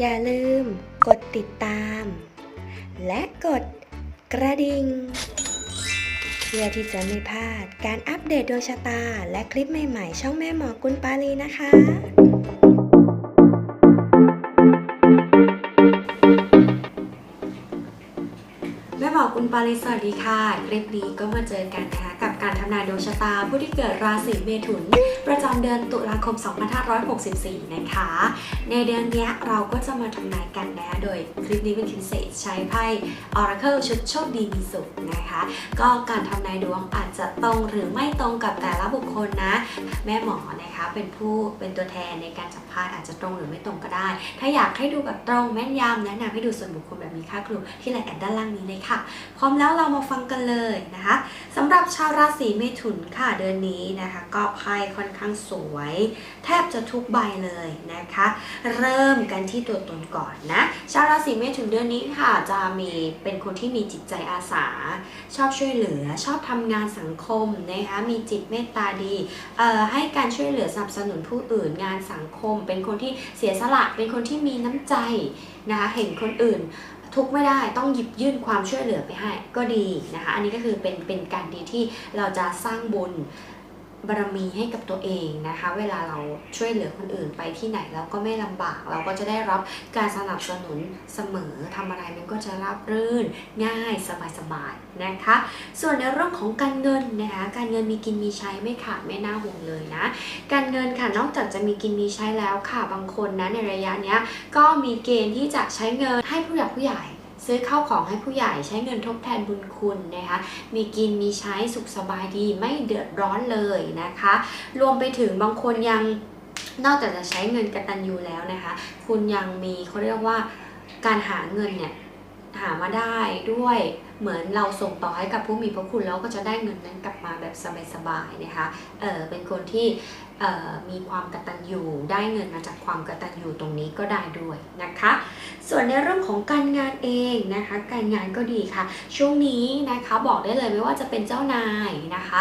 อย่าลืมกดติดตาม และกดกระดิ่ง เพื่อที่จะไม่พลาดการอัปเดตดวงชะตา และคลิปใหม่ๆ ช่องแม่หมอกุลปาลีนะคะแม่บอกคุณปาริสสวัสดีค่ะ คลิปนี้ก็มาเจอกันนะคะกับการทำนายดวงชะตาผู้ที่เกิดราศีเมถุน ประจำเดือนตุลาคม 2564 นะคะ ในเดือนนี้เราก็จะมาทำนายกันนะโดยคลิปนี้เป็นพิเศษใช้ไพ่ Oracle ชุดโชคดีมีสุขนะคะ ก็การทำนายดวงอาจจะตรงหรือไม่ตรงกับแต่ละบุคคลนะ แม่หมอนะคะเป็นผู้เป็นตัวแทนในการจับไพ่อาจจะตรงหรือไม่ตรงก็ได้ ถ้าอยากให้ดูแบบตรงแม่นยำแนะนำให้ดูส่วนบุคคลแบบมีค่าครูที่รายการด้านล่างนี้เลยค่ะ พร้อมแล้วเรามาฟังกันเลยนะคะสำหรับชาวราศีเมถุนค่ะเดือนนี้นะคะ ก็ไพ่ค่อนข้างสวย แทบจะทุกใบเลยนะคะ เริ่มกันที่ตัวตนก่อนนะ ชาวราศีเมษถุนเดือนนี้ค่ะจะมีเป็นคนที่มีจิตใจอาสา ชอบช่วยเหลือ ชอบทำงานสังคมนะคะมีจิตเมตตาดีให้การช่วยเหลือสนับสนุนผู้อื่นงานสังคม เป็นคนที่เสียสละเป็นคนที่มีน้ำใจนะคะเห็นคนอื่นทุกไม่ได้ต้องหยิบยื่นความช่วยเหลือไปให้ก็ดีนะคะ อันนี้ก็คือเป็นเป็นการดีที่เราจะสร้างบุญ บารมีให้กับตัวเองนะคะ เวลาเราช่วยเหลือคนอื่นไปที่ไหนเราก็ไม่ลำบาก เราก็จะได้รับการสนับสนุนเสมอทำอะไรมันก็จะราบรื่นง่ายสบายๆนะคะ ส่วนในเรื่องของการเงินนะคะ การเงินมีกินมีใช้ไม่ขาดไม่น่าห่วงเลยนะ การเงินค่ะนอกจากจะมีกินมีใช้แล้วค่ะบางคนนะในระยะเนี้ยก็มีเกณฑ์ที่จะใช้เงินให้ผู้หลักผู้ใหญ่ ซื้อข้าวของให้ผู้ใหญ่ใช้เงินทดแทนบุญคุณนะคะ มีกินมีใช้สุขสบายดีไม่เดือดร้อนเลยนะคะ รวมไปถึงบางคนยังนอกจากจะใช้เงินกระตันยูแล้วนะคะ คุณยังมีเขาเรียกว่าการหาเงินเนี่ยหามาได้ด้วยเหมือนเราส่งต่อให้กับผู้มีพระคุณแล้วก็จะได้เงินนั้นกลับมาแบบสบายๆนะคะเออเป็นคนที่มีความกตัญญูได้เงินมาจากความกตัญญูตรงนี้ก็ได้ด้วยนะคะ ส่วนในเรื่องของการงานเองนะคะ การงานก็ดีค่ะ ช่วงนี้นะคะบอกได้เลยไม่ว่าจะเป็นเจ้านายนะคะ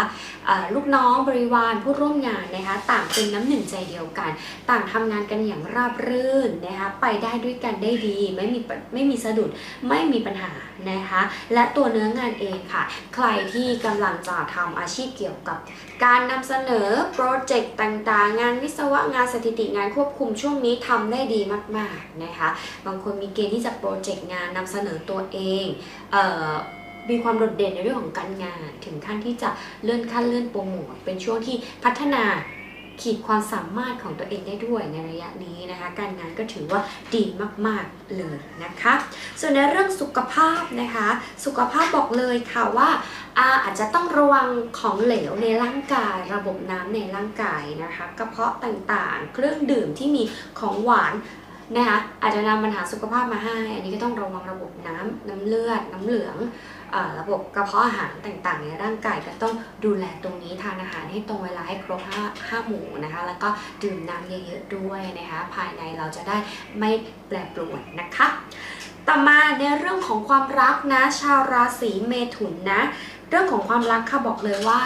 ลูกน้องบริวารผู้ร่วมงานนะคะ ต่างเป็นน้ำหนึ่งใจเดียวกัน ต่างทำงานกันอย่างราบรื่นนะคะไปได้ด้วยกันได้ดีไม่มีไม่มีสะดุดไม่มีปัญหานะคะและและตัวเนื้องานเองค่ะ ใครที่กำลังจะทำอาชีพเกี่ยวกับ การนำเสนอโปรเจกต์ต่างๆ งานวิศวะงานสถิติงานควบคุมช่วงนี้ทำได้ดีมากๆนะคะ บางคนมีเกณฑ์ที่จะโปรเจกต์งานนำเสนอตัวเองเออมีความโดดเด่นในเรื่องของการงาน ถึงขั้นที่จะเลื่อนขั้นเลื่อนโปรโมทเป็นช่วงที่พัฒนา ขีดความสามารถของตัวเองได้ด้วยในระยะนี้นะคะ การงานก็ถือว่าดีมากๆเลยนะคะ ส่วนในเรื่องสุขภาพนะคะ สุขภาพบอกเลยค่ะว่าอาอาจจะต้องระวังของเหลวในร่างกาย ระบบน้ำในร่างกายนะคะ กระเพาะต่างๆ เครื่องดื่มที่มีของหวาน นะคะอาจจะนำปัญหาสุขภาพมาให้ อันนี้ก็ต้องระวังระบบน้ำน้ำเลือด น้ำเหลืองอระบบกระเพาะอาหารต่างๆ ในร่างกายก็ต้องดูแลตรงนี้ทานอาหารให้ตรงเวลาให้ครบห้าห้าหมู่นะคะ แล้วก็ดื่มน้ำเยอะๆด้วยนะคะ ภายในเราจะได้ไม่แปรปรวนนะคะ ต่อมาในเรื่องของความรักนะ ชาวราศีเมถุนนะ เรื่องของความรักค่ะบอกเลยว่า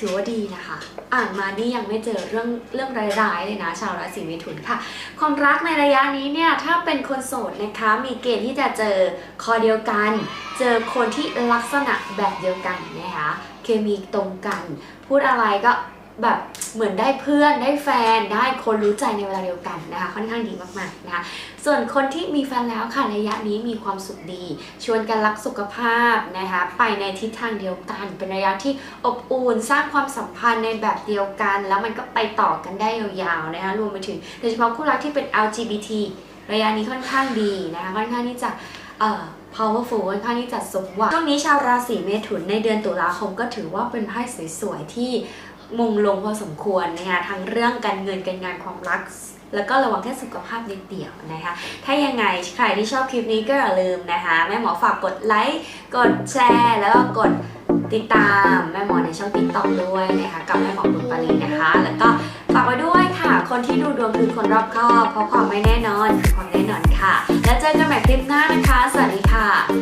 ถือว่าดีนะคะ อ่านมานี่ยังไม่เจอเรื่องเรื่องร้ายๆเลยนะ ชาวราศีเมถุนค่ะ ความรักในระยะนี้เนี่ยถ้าเป็นคนโสดนะคะ มีเกณฑ์ที่จะเจอคอเดียวกัน เจอคนที่ลักษณะแบบเดียวกันนะคะ เคมีตรงกัน พูดอะไรก็ แบบเหมือนได้เพื่อนได้แฟนได้คนรู้ใจในเวลาเดียวกันนะคะค่อนข้างดีมากๆนะคะส่วนคนที่มีแฟนแล้วค่ะระยะนี้มีความสุขดี ชวนกันรักสุขภาพนะคะไปในทิศทางเดียวกัน เป็นระยะที่อบอุ่นสร้างความสัมพันธ์ในแบบเดียวกัน แล้วมันก็ไปต่อกันได้ยาวๆนะคะรวมไปถึงโดยเฉพาะคู่รักที่เป็น LGBT ระยะนี้ค่อนข้างดีนะคะค่อนข้างที่จะเอ่อ powerful ค่อนข้างที่จะสมหวังช่วงนี้ชาวราศีเมถุนในเดือนตุลาคมก็ถือว่าเป็นไพ่สวยๆที่ มงลงพอสมควรนะคะทั้งเรื่องการเงินการงานความรัก แล้วก็ระวังแค่สุขภาพนิดเดียวนะคะ ถ้ายังไงใครที่ชอบคลิปนี้ก็อย่าลืมนะคะแม่หมอฝากกดไลค์กดแชร์แล้วก็กดติดตามแม่หมอในช่องติ๊กต็อกด้วยนะคะกับแม่หมอบุญปารีนะคะ แล้วก็ฝากไว้ด้วยค่ะ คนที่ดูดวงคือคนรอบคอบเพราะความไม่แน่นอนคือความแน่นอนค่ะ แล้วเจอกันใหม่คลิปหน้านะคะ สวัสดีค่ะ